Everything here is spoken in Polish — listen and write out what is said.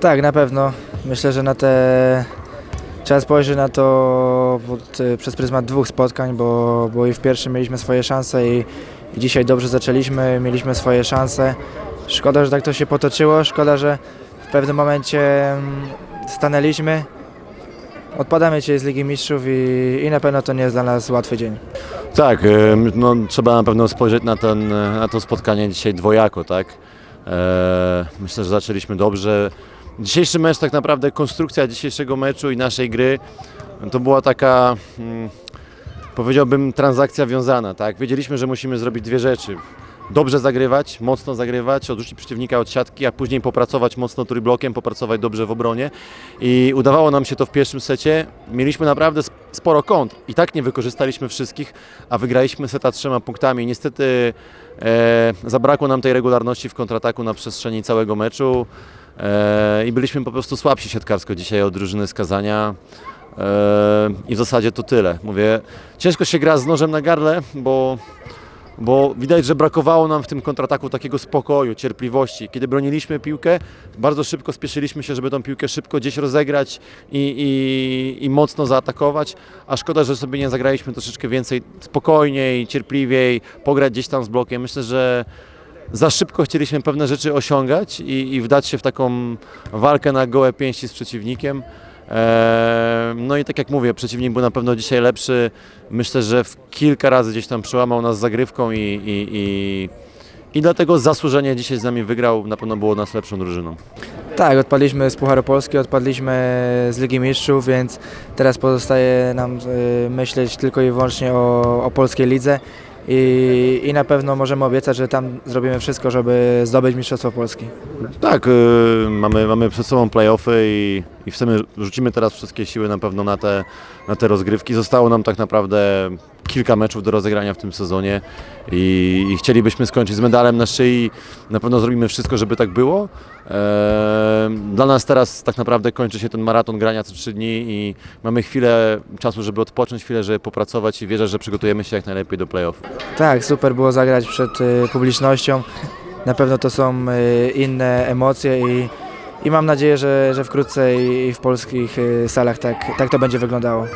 Tak, na pewno. Myślę, że na te. Trzeba spojrzeć na to pod, y, przez pryzmat dwóch spotkań, bo, bo i w pierwszym mieliśmy swoje szanse i, i dzisiaj dobrze zaczęliśmy, mieliśmy swoje szanse. Szkoda, że tak to się potoczyło, szkoda, że w pewnym momencie mm, stanęliśmy. Odpadamy dzisiaj z Ligi Mistrzów i, i na pewno to nie jest dla nas łatwy dzień. Tak, e, no, trzeba na pewno spojrzeć na, ten, e, na to spotkanie dzisiaj dwojako, tak? E, myślę, że zaczęliśmy dobrze. Dzisiejszy mecz, tak naprawdę konstrukcja dzisiejszego meczu i naszej gry to była taka, mm, powiedziałbym, transakcja wiązana, tak? Wiedzieliśmy, że musimy zrobić dwie rzeczy. Dobrze zagrywać, mocno zagrywać, odrzucić przeciwnika od siatki, a później popracować mocno trójblokiem, popracować dobrze w obronie. I udawało nam się to w pierwszym secie. Mieliśmy naprawdę sp- sporo kąt. I tak nie wykorzystaliśmy wszystkich, a wygraliśmy seta trzema punktami. Niestety e, zabrakło nam tej regularności w kontrataku na przestrzeni całego meczu e, i byliśmy po prostu słabsi siatkarsko dzisiaj od drużyny skazania. E, I w zasadzie to tyle. Mówię, ciężko się gra z nożem na gardle, bo bo widać, że brakowało nam w tym kontrataku takiego spokoju, cierpliwości. Kiedy broniliśmy piłkę, bardzo szybko spieszyliśmy się, żeby tą piłkę szybko gdzieś rozegrać i, i, i mocno zaatakować, a szkoda, że sobie nie zagraliśmy troszeczkę więcej spokojniej, cierpliwiej, pograć gdzieś tam z blokiem. Myślę, że za szybko chcieliśmy pewne rzeczy osiągać i, i wdać się w taką walkę na gołe pięści z przeciwnikiem. No i tak jak mówię, przeciwnik był na pewno dzisiaj lepszy. Myślę, że w kilka razy gdzieś tam przełamał nas zagrywką i, i, i, i dlatego zasłużenie dzisiaj z nami wygrał. Na pewno było nas lepszą drużyną. Tak, odpadliśmy z Pucharu Polski, odpadliśmy z Ligi Mistrzów, więc teraz pozostaje nam y, myśleć tylko i wyłącznie o, o polskiej lidze i, i na pewno możemy obiecać, że tam zrobimy wszystko, żeby zdobyć Mistrzostwo Polski. Tak, y, mamy, mamy przed sobą playoffy i, i chcemy, rzucimy teraz wszystkie siły na pewno na te, na te rozgrywki. Zostało nam tak naprawdę kilka meczów do rozegrania w tym sezonie i, i chcielibyśmy skończyć z medalem na szyi. Na pewno zrobimy wszystko, żeby tak było. E, Dla nas teraz tak naprawdę kończy się ten maraton grania co trzy dni i mamy chwilę czasu, żeby odpocząć, chwilę, żeby popracować i wierzę, że przygotujemy się jak najlepiej do playoff. Tak, super było zagrać przed y, publicznością. Na pewno to są y, inne emocje i, i mam nadzieję, że, że wkrótce i, w polskich y, salach tak, tak to będzie wyglądało.